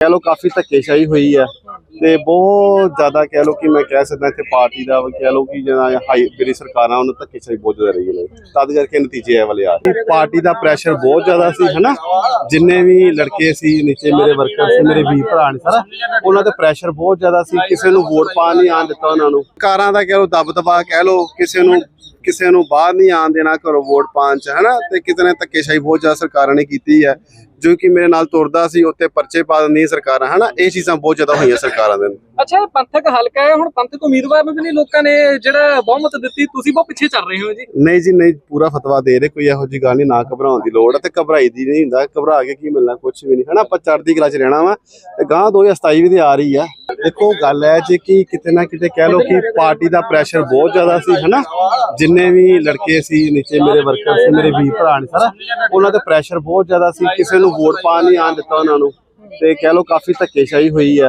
ਕਹਿ ਲੋ ਕਾਫੀ ਧੱਕੇਸ਼ਾਹੀ ਹੋਈ ਹੈ ਤੇ ਬਹੁਤ ਜ਼ਿਆਦਾ ਕਹਿ ਲੋ ਕਿ ਮੈਂ ਕਹਿ ਸਕਦਾ ਇੱਥੇ ਪਾਰਟੀ ਦਾ ਕਹਿ ਲੋ ਕਿ ਜਿਹੜਾ ਹਾਈ ਜਿਹੜੀ ਸਰਕਾਰਾਂ ਉਹਨਾਂ ਧੱਕੇਸ਼ਾਹੀ ਬਹੁਤ ਜ਼ਿਆਦਾ ਰਹੀ ਨੇ ਤਦ ਕਰਕੇ ਨਤੀਜੇ ਇਹ ਵਾਲੇ ਆ ਪਾਰਟੀ ਦਾ ਪ੍ਰੈਸ਼ਰ ਬਹੁਤ ਜ਼ਿਆਦਾ ਸੀ, ਹਨਾ? ਜਿੰਨੇ ਵੀ ਲੜਕੇ ਸੀ, ਨੀਚੇ ਮੇਰੇ ਵਰਕਰ ਸੀ, ਮੇਰੇ ਵੀ ਭਰਾ ਨੇ ਸਾਰਾ, ਉਹਨਾਂ ਤੇ ਪ੍ਰੈਸ਼ਰ ਬਹੁਤ ਜ਼ਿਆਦਾ ਸੀ, ਕਿਸੇ ਨੂੰ ਵੋਟ ਪਾ ਨਹੀਂ ਆਣ ਦਿੱਤਾ ਉਹਨਾਂ ਨੂੰ। ਕਾਰਾਂ ਦਾ ਕਹਿ ਲੋ ਦਬ ਦਬਾ ਕਹਿ ਲੋ ਕਿਸੇ ਨੂੰ ਕਿਸੇ ਨੂੰ ਬਾਹਰ ਨਹੀਂ ਆਣ ਦੇਣਾ ਘਰੋਂ ਵੋਟ ਪਾਣ ਚ ਹਨਾ? ਤੇ ਕਿਤੇ ਨੇ ਧੱਕੇਸ਼ਾਹੀ ਬਹੁਤ ਜ਼ਿਆਦਾ ਸਰਕਾਰਾਂ ਨੇ ਕੀਤੀ ਹੈ ਜੋ ਕਿ ਮੇਰੇ ਨਾਲ ਤੁਰਦਾ ਸੀ ਉੱਤੇ ਪਰਚੇ ਪਾ ਦਿੰਦੀਆਂ ਸਰਕਾਰਾਂ ਹਨਾ? ਇਹ ਚੀਜ਼ਾਂ ਬਹੁਤ ਜ਼ਿਆਦਾ ਹੋਈਆਂ ਸਰਕਾਰਾਂ ਦੇ। ਅੱਛਾ ਪੰਥਕ ਹਲਕਾ ਹੈ ਹੁਣ ਪੰਥਕ ਉਮੀਦਵਾਰ ਨੂੰ ਵੀ ਨਹੀਂ ਲੋਕਾਂ ਨੇ ਜਿਹੜਾ ਬਹੁਮਤ ਦਿੱਤੀ ਤੁਸੀਂ ਬਹੁਤ ਪਿੱਛੇ ਚੱਲ ਰਹੇ ਹੋ ਜੀ। ਨਹੀਂ ਜੀ ਨਹੀਂ ਪੂਰਾ ਫਤਵਾ ਦੇ ਰਹੇ ਕੋਈ ਇਹੋ ਜੀ ਗੱਲ ਨਹੀਂ ਨਾ ਘਬਰਾਉਣ ਦੀ ਲੋੜ ਹੈ ਤੇ ਘਬਰਾਈ ਦੀ ਨਹੀਂ ਹੁੰਦਾ ਘਬਰਾ ਕੇ ਕੀ ਮਿਲਣਾ ਕੁਝ ਵੀ ਨਹੀਂ ਹਨਾ? ਆਪਾਂ ਚੜ੍ਹਦੀ ਕਲਾ ਚ ਰਹਿਣਾ ਵਾ ਤੇ ਗਾਂ 2027 ਵੀ ਤੇ ਆ ਰਹੀ ਆ। ਦੇਖੋ, ਗੱਲ ਹੈ ਜੇ ਕਿ ਕਿਤੇ ਨਾ ਕਿਤੇ ਕਹਿ ਲੋ ਕਿ ਪਾਰਟੀ ਦਾ ਪ੍ਰੈਸ਼ਰ ਬਹੁਤ ਜ਼ਿਆਦਾ ਸੀ, ਹਨਾ? ਜਿੰਨੇ ਵੀ ਲੜਕੇ ਸੀ, ਨੀਚੇ ਮੇਰੇ ਵਰਕਰ ਸੀ, ਮੇਰੇ ਵੀ ਭਰਾ ਨੇ ਸਾਰਾ, ਉਹਨਾਂ ਤੇ ਪ੍ਰੈਸ਼ਰ ਬਹੁਤ ਜ਼ਿਆਦਾ ਸੀ, ਕਿਸੇ ਨੂੰ ਵੋਟ ਪਾ ਨਹੀਂ ਆਣ ਦਿੱਤਾ ਉਹਨਾਂ ਨੂੰ। ਤੇ ਕਹਿ ਲੋ ਕਾਫੀ ਧੱਕੇਸ਼ਾਹੀ ਹੋਈ ਹੈ।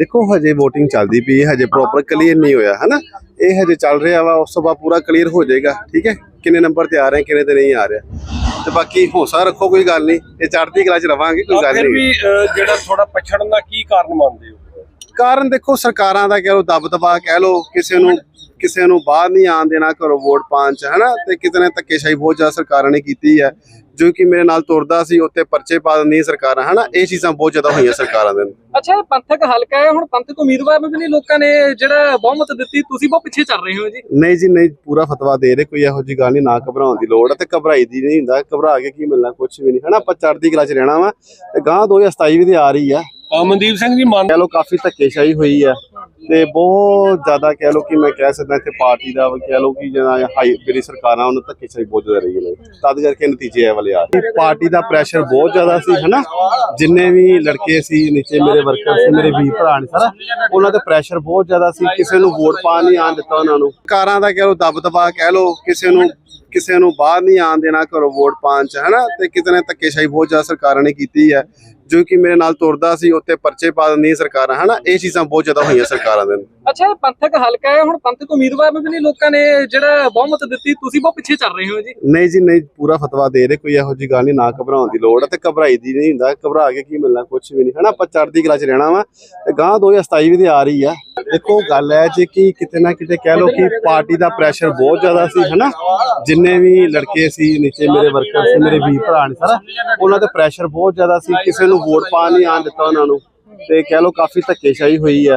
ਦੇਖੋ ਹਜੇ VOTING ਚੱਲਦੀ ਪਈ ਹੈ ਹਜੇ ਪ੍ਰੋਪਰ ਕਲੀਅਰ ਨਹੀਂ ਹੋਇਆ ਹਨਾ? ਇਹ ਹਜੇ ਚੱਲ ਰਿਹਾ ਵਾ ਉਸ ਤੋਂ ਬਾਅਦ ਪੂਰਾ ਕਲੀਅਰ ਹੋ ਜਾਏਗਾ ਠੀਕ ਹੈ? ਕਿੰਨੇ ਨੰਬਰ ਤੇ ਆ ਰਹੇ ਕਿੰਨੇ ਤੇ ਨਹੀਂ ਆ ਰਿਹਾ। ਤੇ ਬਾਕੀ ਹੌਸਲਾ ਰੱਖੋ ਕੋਈ ਗੱਲ ਨਹੀਂ ਇਹ ਚੜ੍ਹਦੀ ਕਲਾ ਚ ਰਵਾਂਗੇ ਕੋਈ ਗੱਲ ਫਿਰ ਨਹੀਂ। ਵੀ ਅਹ, ਜਿਹੜਾ ਥੋੜਾ ਪਛੜਨ ਦਾ ਕੀ ਕਾਰਨ ਮੰਨਦੇ ਹੋ? ਕਾਰਨ ਦੇਖੋ ਸਰਕਾਰਾਂ ਦਾ ਕਹਿ ਲੋ ਦਬ ਦਬਾ ਕਹਿ ਲੋ ਕਿਸੇ ਨੂੰ ਕਿਸੇ ਨੂੰ ਬਾਹਰ ਨਹੀਂ ਆਣ ਦੇਣਾ ਘਰੋਂ ਵੋਟ ਪਾਣ ਚ ਹਨਾ? ਤੇ ਕਿਤੇ ਨੇ ਧੱਕੇਸ਼ਾਹੀ ਬਹੁਤ ਜ਼ਿਆਦਾ ਸਰਕਾਰਾਂ ਨੇ ਕੀਤੀ ਹੈ। ਜੋ ਕਿ ਮੇਰੇ ਨਾਲ ਤੁਰਦਾ ਸੀ ਉੱਤੇ ਪਰਚੇ ਪਾ ਦਿੰਦੀਆਂ ਸਰਕਾਰਾਂ ਹਨਾ? ਇਹ ਚੀਜ਼ਾਂ ਬਹੁਤ ਜ਼ਿਆਦਾ ਹੋਈਆਂ ਸਰਕਾਰਾਂ ਦੇ। ਅੱਛਾ ਇਹ ਪੰਥਕ ਹਲਕਾ ਹੈ ਹੁਣ ਪੰਥਕ ਉਮੀਦਵਾਰ ਨੂੰ ਵੀ ਨਹੀਂ ਲੋਕਾਂ ਨੇ ਜਿਹੜਾ ਬਹੁਮਤ ਦਿੱਤੀ ਤੁਸੀਂ ਬਹੁਤ ਪਿੱਛੇ ਚੱਲ ਰਹੇ ਹੋ ਜੀ। ਨਹੀਂ ਜੀ ਨਹੀਂ ਪੂਰਾ ਫਤਵਾ ਦੇ ਰਹੇ ਕੋਈ ਇਹੋ ਜੀ ਗੱਲ ਨਹੀਂ ਨਾ ਘਬਰਾਉਣ ਦੀ ਲੋੜ ਹੈ ਤੇ ਘਬਰਾਈ ਦੀ ਨਹੀਂ ਹੁੰਦਾ ਘਬਰਾ ਕੇ ਕੀ ਮਿਲਣਾ ਕੁਝ ਵੀ ਨਹੀਂ ਹਨਾ? ਆਪਾਂ ਚੜ੍ਹਦੀ ਕਲਾ ਚ ਰਹਿਣਾ ਵਾ ਤੇ ਗਾਂ 2027 ਵੀ ਤੇ ਆ ਰਹੀ ਆ। ਅਮਨਦੀਪ ਸਿੰਘ ਜੀ ਮੰਨ ਕਹਿ ਲੋ ਕਾਫੀ ਧੱਕੇਸ਼ਾਹੀ ਹੋਈ ਹੈ ਤੇ ਬਹੁਤ ਜ਼ਿਆਦਾ ਕਹਿ ਲੋ ਕਿ ਮੈਂ ਕਹਿ ਸਕਦਾ ਇੱਥੇ ਪਾਰਟੀ ਦਾ ਕਹਿ ਲੋ ਕਿ ਜਿਹੜਾ ਹਾਈ ਜਿਹੜੀ ਸਰਕਾਰਾਂ ਉਹਨਾਂ ਧੱਕੇਸ਼ਾਹੀ ਬਹੁਤ ਜ਼ਿਆਦਾ ਰਹੀ ਨੇ। ਤਦ ਕਰਕੇ ਨਤੀਜੇ ਇਹ ਵਾਲੇ ਆ ਰਹੇ ਪਾਰਟੀ ਦਾ ਪ੍ਰੈਸ਼ਰ ਬਹੁਤ ਜ਼ਿਆਦਾ ਸੀ, ਹਨਾ? ਜਿੰਨੇ ਵੀ ਲੜਕੇ ਸੀ, ਨੀਚੇ ਮੇਰੇ ਵਰਕਰ ਸੀ, ਮੇਰੇ ਵੀ ਭਰਾ ਨੇ ਸਾਰਾ, ਉਹਨਾਂ ਤੇ ਪ੍ਰੈਸ਼ਰ ਬਹੁਤ ਜ਼ਿਆਦਾ ਸੀ, ਕਿਸੇ ਨੂੰ ਵੋਟ ਪਾ ਨਹੀਂ ਆਣ ਦਿੱਤਾ ਉਹਨਾਂ ਨੂੰ। ਕਾਰਾਂ ਦਾ ਕਹਿ ਲੋ ਦਬ ਦਬਾ ਕਹਿ ਲੋ ਕਿਸੇ ਨੂੰ ਕਿਸੇ ਨੂੰ ਬਾਹਰ ਨਹੀਂ ਆਣ ਦੇਣਾ ਘਰੋਂ ਵੋਟ ਪਾਣ ਚ ਹਨਾ? ਤੇ ਕਿਤੇ ਨੇ ਧੱਕੇਸ਼ਾਹੀ ਬਹੁਤ ਜ਼ਿਆਦਾ ਸਰਕਾਰਾਂ ਨੇ ਕੀਤੀ ਹੈ। ਜੋ ਕਿ ਮੇਰੇ ਨਾਲ ਤੁਰਦਾ ਸੀ ਉੱਤੇ ਪਰਚੇ ਪਾ ਦਿੰਦੀਆਂ ਸਰਕਾਰਾਂ ਹਨਾ? ਇਹ ਚੀਜ਼ਾਂ ਬਹੁਤ ਜ਼ਿਆਦਾ ਹੋਈਆਂ ਸਰਕਾਰਾਂ ਦੇ। ਅੱਛਾ ਪੰਥਕ ਹਲਕਾ ਹੈ ਹੁਣ ਪੰਥਕ ਉਮੀਦਵਾਰ ਨੂੰ ਵੀ ਨਹੀਂ ਲੋਕਾਂ ਨੇ ਜਿਹੜਾ ਬਹੁਮਤ ਦਿੱਤੀ ਤੁਸੀਂ ਬਹੁਤ ਪਿੱਛੇ ਚੱਲ ਰਹੇ ਹੋ ਜੀ। ਨਹੀਂ ਜੀ ਨਹੀਂ ਪੂਰਾ ਫਤਵਾ ਦੇ ਰਹੇ ਕੋਈ ਇਹੋ ਜੀ ਗੱਲ ਨਹੀਂ ਨਾ ਘਬਰਾਉਣ ਦੀ ਲੋੜ ਹੈ ਤੇ ਘਬਰਾਈ ਦੀ ਨਹੀਂ ਹੁੰਦਾ ਘਬਰਾ ਕੇ ਕੀ ਮਿਲਣਾ ਕੁਝ ਵੀ ਨਹੀਂ ਹਨਾ? ਆਪਾਂ ਚੜ੍ਹਦੀ ਕਲਾ ਚ ਰਹਿਣਾ ਵਾ ਤੇ ਗਾਂ 2027 ਵੀ ਤੇ ਆ ਰਹੀ ਆ। ਦੇਖੋ, ਗੱਲ ਹੈ ਜੇ ਕਿ ਕਿਤੇ ਨਾ ਕਿਤੇ ਕਹਿ ਲੋ ਕਿ ਪਾਰਟੀ ਦਾ ਪ੍ਰੈਸ਼ਰ ਬਹੁਤ ਜ਼ਿਆਦਾ ਸੀ, ਹਨਾ? ਜਿੰਨੇ ਵੀ ਲੜਕੇ ਸੀ, ਨੀਚੇ ਮੇਰੇ ਵਰਕਰ ਸੀ, ਮੇਰੇ ਵੀ ਭਰਾ ਨੇ ਸਾਰਾ, ਉਹਨਾਂ ਤੇ ਪ੍ਰੈਸ਼ਰ ਬਹੁਤ ਜ਼ਿਆਦਾ ਸੀ, ਕਿਸੇ ਨੂੰ ਵੋਟ ਪਾ ਨਹੀਂ ਆਣ ਦਿੱਤਾ ਉਹਨਾਂ ਨੂੰ। ਤੇ ਕਹਿ ਲੋ ਕਾਫੀ ਧੱਕੇਸ਼ਾਹੀ ਹੋਈ ਹੈ।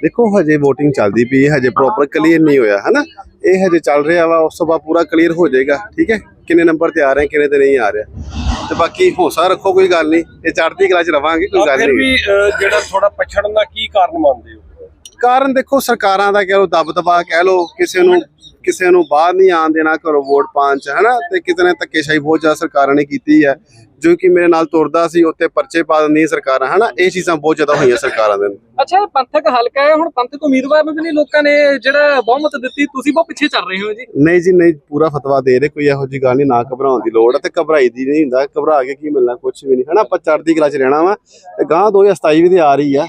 ਦੇਖੋ ਹਜੇ VOTING ਚੱਲਦੀ ਪਈ ਹੈ ਹਜੇ ਪ੍ਰੋਪਰ ਕਲੀਅਰ ਨਹੀਂ ਹੋਇਆ ਹਨਾ? ਇਹ ਹਜੇ ਚੱਲ ਰਿਹਾ ਵਾ ਉਸ ਤੋਂ ਬਾਅਦ ਪੂਰਾ ਕਲੀਅਰ ਹੋ ਜਾਏਗਾ ਠੀਕ ਹੈ? ਕਿੰਨੇ ਨੰਬਰ ਤੇ ਆ ਰਹੇ ਕਿੰਨੇ ਤੇ ਨਹੀਂ ਆ ਰਿਹਾ। ਤੇ ਬਾਕੀ ਹੌਸਲਾ ਰੱਖੋ ਕੋਈ ਗੱਲ ਨਹੀਂ ਇਹ ਚੜ੍ਹਦੀ ਕਲਾ ਚ ਰਵਾਂਗੇ ਕੋਈ ਗੱਲ ਫਿਰ ਨਹੀਂ। ਵੀ ਅਹ, ਜਿਹੜਾ ਥੋੜਾ ਪਛੜਨ ਦਾ ਕੀ ਕਾਰਨ ਮੰਨਦੇ ਹੋ? ਕਾਰਨ ਦੇਖੋ ਸਰਕਾਰਾਂ ਦਾ ਕਹਿ ਲੋ ਦਬ ਦਬਾ ਕਹਿ ਲੋ ਕਿਸੇ ਨੂੰ ਕਿਸੇ ਨੂੰ ਬਾਹਰ ਨਹੀਂ ਆਣ ਦੇਣਾ ਘਰੋਂ ਵੋਟ ਪਾਣ ਚ ਹਨਾ? ਤੇ ਕਿਤੇ ਨੇ ਧੱਕੇਸ਼ਾਹੀ ਬਹੁਤ ਜ਼ਿਆਦਾ ਸਰਕਾਰਾਂ ਨੇ ਕੀਤੀ ਹੈ। ਜੋ ਕਿ ਮੇਰੇ ਨਾਲ ਤੁਰਦਾ ਸੀ ਉੱਤੇ ਪਰਚੇ ਪਾ ਦਿੰਦੀਆਂ ਸਰਕਾਰਾਂ ਹਨਾ? ਇਹ ਚੀਜ਼ਾਂ ਬਹੁਤ ਜ਼ਿਆਦਾ ਹੋਈਆਂ ਸਰਕਾਰਾਂ ਦੇ। ਅੱਛਾ ਪੰਥਕ ਹਲਕਾ ਹੈ ਹੁਣ ਪੰਥਕ ਉਮੀਦਵਾਰ ਨੂੰ ਵੀ ਨਹੀਂ ਲੋਕਾਂ ਨੇ ਜਿਹੜਾ ਬਹੁਮਤ ਦਿੱਤੀ ਤੁਸੀਂ ਬਹੁਤ ਪਿੱਛੇ ਚੱਲ ਰਹੇ ਹੋ ਜੀ। ਨਹੀਂ ਜੀ ਨਹੀਂ ਪੂਰਾ ਫਤਵਾ ਦੇ ਰਹੇ ਕੋਈ ਇਹੋ ਜੀ ਗੱਲ ਨਹੀਂ ਨਾ ਘਬਰਾਉਣ ਦੀ ਲੋੜ ਹੈ ਤੇ ਘਬਰਾਈ ਦੀ ਨਹੀਂ ਹੁੰਦਾ ਘਬਰਾ ਕੇ ਕੀ ਮਿਲਣਾ ਕੁਝ ਵੀ ਨਹੀਂ ਹਨਾ? ਆਪਾਂ ਚੜ੍ਹਦੀ ਕਲਾ ਚ ਰਹਿਣਾ ਵਾ ਤੇ ਗਾਂ 2027 ਵੀ ਤੇ ਆ ਰਹੀ ਆ।